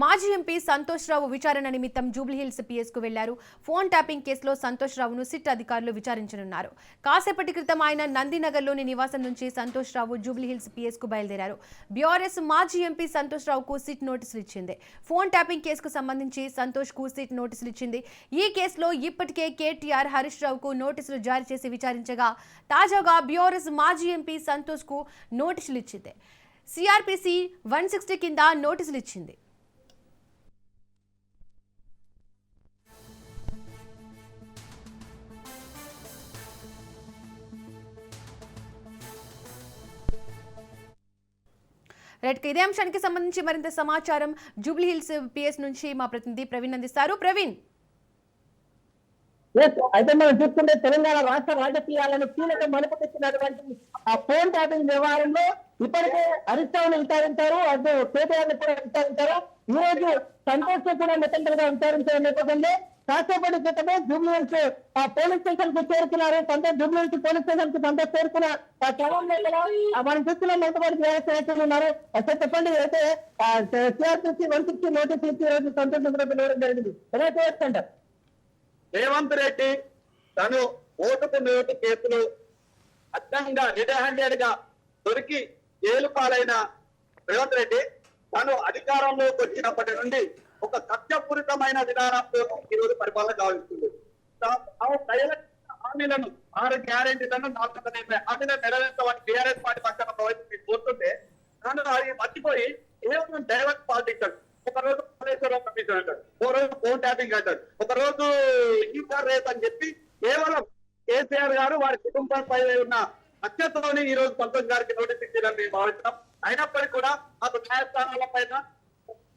మాజీ ఎంపీ సంతోష్ రావు విచారణ నిమిత్తం జూబ్లీహిల్స్ పిఎస్కు వెళ్ళారు. ఫోన్ ట్యాపింగ్ కేసులో సంతోష్ రావును సిట్ అధికారులు విచారించనున్నారు. కాసేపటి క్రితం ఆయన నందినగర్లోని నివాసం నుంచి సంతోష్ రావు జూబ్లీహిల్స్ పిఎస్కు బయలుదేరారు. బీఆర్ఎస్ మాజీ ఎంపీ సంతోష్ రావుకు సిట్ నోటీసులు ఇచ్చింది. ఫోన్ ట్యాపింగ్ కేసుకు సంబంధించి సంతోష్కు సిట్ నోటీసులు ఇచ్చింది. ఈ కేసులో ఇప్పటికే కేటీఆర్ హరీష్ రావుకు నోటీసులు జారీ చేసి విచారించగా తాజాగా బీఆర్ఎస్ మాజీ ఎంపీ సంతోష్కు నోటీసులు ఇచ్చింది. సిఆర్పిసి వన్ సిక్స్టీ కింద నోటీసులు ఇచ్చింది. రైట్ ఇదే అంశానికి సంబంధించి మరింత సమాచారం జూబ్లీ హిల్స్ పిఎస్ నుంచి మా ప్రతినిధి ప్రవీణ్ అందిస్తారు. ప్రవీణ్. అయితే మనం చూస్తుంటే తెలంగాణ రాష్ట్ర రాజకీయాలను కీలక మలుపు తెచ్చినటువంటి ఆ ఫోన్ ట్యాపింగ్ వ్యవహారంలో ఇప్పటికే హరీష్ విచారించారు అటు కేటీఆర్ కూడా విచారించారు. ఈ రోజు సంతోష్ కూడా మెటల్గా విచారించిన నేపథ్యంలో కాసేపటి క్రితమే జూబ్లీహిల్స్ ఆ పోలీస్ స్టేషన్కు చేరుకున్నారు సంతోష్ జూబ్లీహిల్స్ పోలీస్ స్టేషన్కు సంతోష్ చేరుకున్న ఆ క్రమంలో కూడా, మనం చూస్తున్నాం ఎంతమంది ఉన్నారు అసలు చెప్పండి అయితే సిఆర్పిసి వన్ సిక్స్టీ నోటీస్ ఇచ్చి రోజు సంతోష్ పిలవడం జరిగింది. ఎలా చేయొచ్చు రేవంత్ రెడ్డి తను ఓటుకు నోటు కేసులు అడ్డంగా రెడ్ హ్యాండెడ్గా దొరికి జైలు పాలైన రేవంత్ రెడ్డి తను అధికారంలోకి వచ్చినప్పటి నుండి ఒక కక్షపూరితమైన విధానంతో ఈ రోజు పరిపాలన కావిస్తుంది తాము ప్రజలకు హామీలను ఆరు గ్యారెంటీలను నాలుగు వందల ఎనభై హామీలను నెరవేర్చమని టీఆర్ఎస్ పార్టీ పక్కన ప్రవేశం కోరుతుంటే తను అది మర్చిపోయి కేవలం డైవర్ట్ పాలిటిక్స్ ఒక రోజు కాళేశ్వరం కమిషన్ అంటాడు. ఒక రోజు ఫోన్ ట్యాపింగ్ అంటాడు. ఒక రోజు ఈసార్ రేస్ అని చెప్పి కేవలం కేసీఆర్ గారు వారి కుటుంబంపై ఉన్న హత్యతోనే ఈ రోజు సంతోష్ గారికి నోటీస్ ఇచ్చారని మేము భావిస్తున్నాం అయినప్పటికీ కూడా అతను న్యాయస్థానాల పైన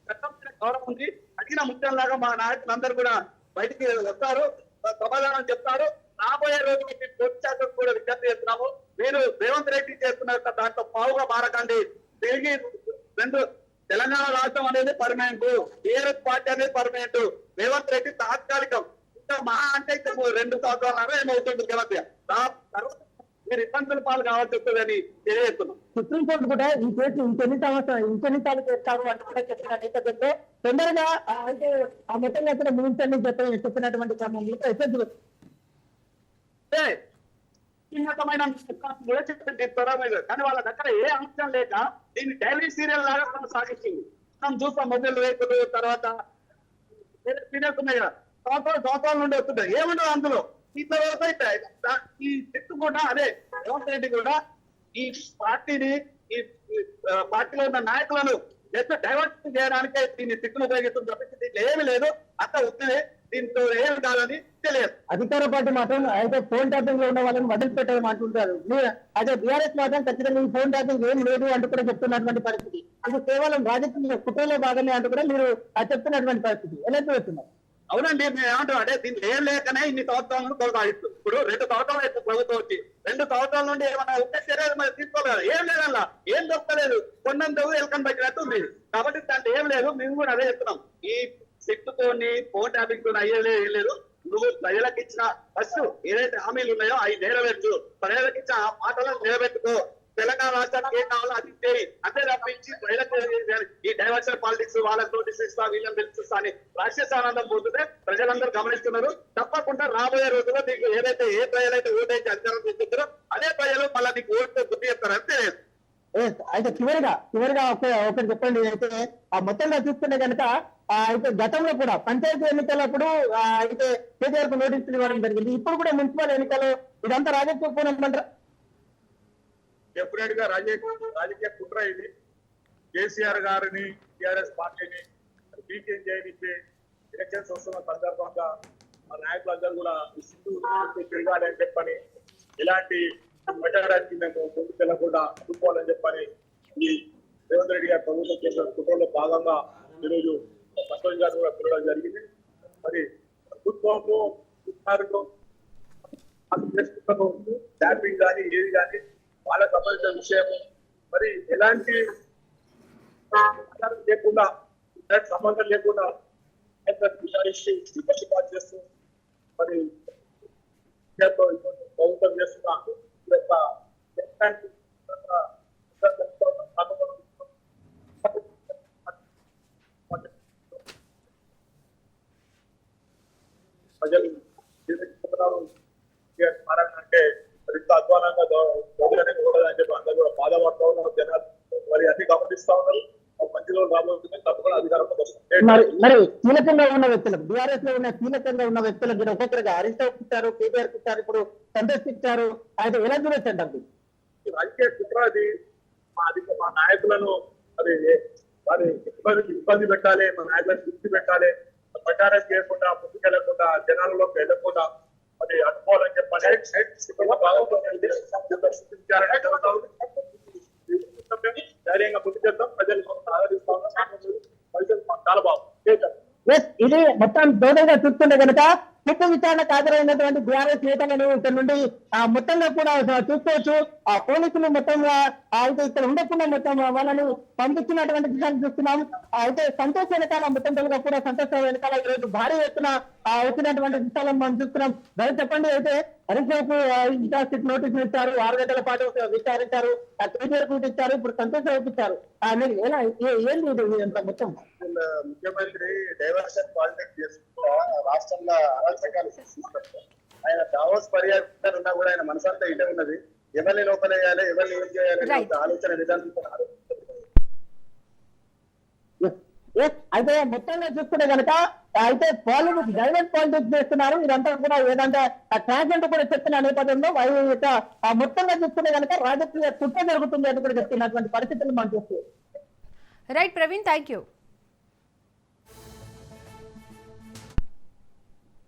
చట్టం గౌరవం ఉంది. అడిగిన ముఖ్యంలాగా మా నాయకులందరూ కూడా బయటికి వస్తారు. సమాధానం చెప్తారు. రాబోయే రోజులు మేము కోర్టు శాఖకు కూడా విజ్ఞప్తి చేస్తున్నాము. మీరు రేవంత్ రెడ్డి చేస్తున్న దాంట్లో పావుగా మారకండి. తిరిగి రెండు తెలంగాణ రాష్ట్రం అనేది పర్మనెంట్ టీఆర్ఎస్ పార్టీ అనేది పర్మనెంట్ రేవంత్ రెడ్డి తాత్కాలికం. ఇంకా మహా అంటే రెండు సంవత్సరాలు ఏమవుతుంది తర్వాత మీరు ఇబ్బందుల పాలు కావాల్సి వస్తుందని తెలియజేస్తున్నాం. సుప్రీంకోర్టు కూడా ఈ కేసు ఇంకెన్ని సంవత్సరాలు ఇంకెన్ని సార్లు చేస్తారు అని కూడా చెప్పిన నేపథ్యంలో తొందరగా ఆ అంటే ఆ మొత్తంగా కూడా ముగించండి చెప్పి చెప్పినటువంటి క్రమంలో ఎస్ఎస్ అంటే ఉన్నతమైన కూడా త్వరమైన కానీ వాళ్ళ దగ్గర ఏ అంశం లేక దీన్ని డైలీ సీరియల్ లాగా కొనసాగిస్తుంది. మనం చూస్తాం మొదలు రేకులు తర్వాత ఉన్నాయి కదా. సంవత్సరాలు సంవత్సరాల నుండి వస్తుంటాయి. ఏముండదు అందులో? ఇంతవరకు అయితే ఈ చెట్టు కూడా అదే రేవంత్ రెడ్డి కూడా ఈ పార్టీని ఈ పార్టీలో ఉన్న నాయకులను జస్ట్ డైవర్ట్ చేయడానికే దీన్ని తిట్టును ఉపయోగిస్తుంది తప్పించి దీంట్లో ఏమీ లేదు. అంత ఉత్తిదే దీంతో ఏమి కాదని తెలియదు. అధికార పార్టీ మాత్రం అయితే ఫోన్ ట్యాపింగ్లో ఉన్న వాళ్ళని వదిలిపెట్టడం అంటుంటారు. మీరు అదే బీఆర్ఎస్ మాత్రం ఖచ్చితంగా ఈ ఫోన్ ట్యాపింగ్ ఏం లేదు అంటూ కూడా చెప్తున్నటువంటి పరిస్థితి. ఇది కేవలం రాజకీయ కుట్రలో భాగమే అంటూ కూడా మీరు చెప్తున్నటువంటి పరిస్థితి. ఎలా చూస్తున్నారు? అవునండి మేము ఏమంటాం అంటే దీన్ని ఏం లేకనే ఇన్ని సంవత్సరాల నుండి కొనసాగిస్తుంది ఇప్పుడు రెండు సంవత్సరాలు అయితే ప్రభుత్వం వచ్చి రెండు సంవత్సరాల నుండి ఏమన్నా ఉంటే చర్యలు మరి తీసుకోలేదు? ఏం లేదల్లా ఏం దొరకలేదు కొండంత ఎలకని పెట్టినట్టు ఉంది. కాబట్టి దాంట్లో ఏం లేదు మేము కూడా అదే చెప్తున్నాం. ఈ సిట్టుతోని ఫోన్ ట్యాపింగ్తో అయ్యేది ఏం లేదు. నువ్వు ప్రజలకు ఇచ్చిన ఫస్ట్ ఏదైతే హామీలు ఉన్నాయో అవి నెరవేర్చు. ప్రజలకు ఇచ్చిన ఆ మాటలను నెరవేర్చుకో తెలంగాణ రాష్ట్రానికి ఏం కావాలో అది చేయి అంతే తప్పించి ప్రజలకు ఈ డైవర్షన్ పాలిటిక్స్ వాళ్ళకి నోటీస్ ఇస్తా వీళ్ళని పిలుస్తా అని రాష్ట్రీయ పోతుంటే ప్రజలందరూ గమనిస్తున్నారు. తప్పకుండా రాబోయే రోజుల్లో నీకు ఏదైతే ఏ ప్రజలైతే అయితే అధికారం తీసుకుంటారో అదే ప్రజలు మళ్ళీ నీకు ఓటు బుద్ధి చెప్తారు. అంతే. అయితే చివరిగా చివరిగా ఒక ఒకటి చెప్పండి. అయితే ఆ మొత్తంగా చూసుకుంటే కనుక అయితే గతంలో కూడా పంచాయతీ ఎన్నికలప్పుడు అయితే కేటీఆర్కు నోటీసులు ఇవ్వడం జరిగింది. ఇప్పుడు కూడా మున్సిపల్ ఎన్నికలు ఇదంతా రాజకీయ పూర్ణమంటారా డెఫినెట్గా రాజకీయ రాజకీయ కుట్ర ఇది. కేసీఆర్ గారిని టిఆర్ఎస్ పార్టీని బీకేం చేయనిచ్చే ఎలక్షన్స్ వస్తున్న సందర్భంగా మా నాయకులందరూ కూడా ఈ తిరగాలి అని చెప్పని ఇలాంటి పెట్టడానికి మేము ముందుకు వెళ్ళకుండా అడ్డుకోవాలని చెప్పని ఈ రేవంత్ రెడ్డి గారి ప్రభుత్వం చేసిన కుట్రలో భాగంగా ఈరోజు సంతోష్ గారు కూడా పిలవడం జరిగింది. మరి ప్రభుత్వము ట్యాపింగ్ కానీ ఏది కానీ వాళ్ళకు సంబంధించిన విషయం మరి ఎలాంటి లేకుండా ఇంటర్నెట్ సంబంధం లేకుండా విచారించి విపక్షి పాటు చేస్తూ మరి ప్రభుత్వం చేస్తున్నాను ఈ యొక్క ప్రజలు అంటే ఇంత అధ్వానంగా రోజులనే కూడదని చెప్పి అందరూ కూడా బాధపడతా ఉన్నారు. జనాలు మరి అన్ని గమనిస్తా ఉన్నారు. మరి మరి కీలకంగా ఉన్న వ్యక్తులకు బీఆర్ఎస్లో ఉన్న కీలకంగా ఉన్న వ్యక్తులకు మీరు ఒక్కొక్కరుగా హరీష్ రావు కేటీఆర్ ఇచ్చారు ఇప్పుడు సంతోష్ ఇచ్చారు అయితే ఎలా చూడొచ్చు అంటారు ఈ రాజకీయ కుట్రది మా అధిక మా నాయకులను అది వారి ఇబ్బంది ఇబ్బంది పెట్టాలి మా నాయకులను దృష్టి పెట్టాలి. ప్రచారం చేయకుండా ముందుకెళ్ళకుండా జనాలలోకి వెళ్ళకుండా అది అడ్డుకోవాలని చెప్పని. ధైర్యంగా ప్రజలు ఆదరిస్తాం ప్రజలు మాకు చాలా బాగుంది. ఇది మొత్తం టోటల్గా చూస్తుంటే కనుక సిట్టు విచారణకు హాజరైనటువంటి బీఆర్ఎస్ నేతలను ఇక్కడ నుండి ఆ మొత్తంగా కూడా చూసుకోవచ్చు. ఆ పోలీసులు మొత్తంగా అయితే ఇక్కడ ఉండకుండా మొత్తం వాళ్ళని పంపించినటువంటి విషయాన్ని చూస్తున్నాం. అయితే సంతోష వెనకాల మొత్తం తెలుగు కూడా సంతోష వెనకాల ఈరోజు భారీ ఎత్తున ఆ వచ్చినటువంటి విషయాలను మనం చూస్తున్నాం. దయ చెప్పండి అయితే ఇంకా సిట్ నోటీసులు ఇచ్చారు ఆరు గంటల పాటు విచారించారు ఆ కేటీఆర్ కూడా ఇచ్చారు ఇప్పుడు సంతోష్ ఆ మీరు ఎలా ఏ- ఏంది ఇది ఇంత మొత్తం ముఖ్యమంత్రి డైవర్షన్ పాలిటిక్స్ చేసుకుంటా రాష్ట్రంలో అరాచకాలు సృష్టిస్తారు. ఆయన దావోస్ పర్యటన ఉన్నా కూడా ఆయన మనసంతా ఇటే ఉన్నది ఎవరిని లోపలేయాలి ఎవరిని ఏం చేయాలి ఆలోచన విధానం. అయితే మొత్తంగా చూసుకుంటే కనుక అయితే పాలిటిక్స్ డైవర్ట్ పాలిటిక్స్ చేస్తున్నారు ఇదంతా కూడా ఏదంటే ట్రాన్స్జెండర్ కూడా చెప్తున్న నేపథ్యంలో వారి యొక్క ఆ మొత్తంగా చూసుకుంటే కనుక రాజకీయ కుట్ర జరుగుతుంది అని కూడా చెప్తున్నటువంటి పరిస్థితులు మనం చూస్తూ రైట్ ప్రవీణ్ థ్యాంక్ యూ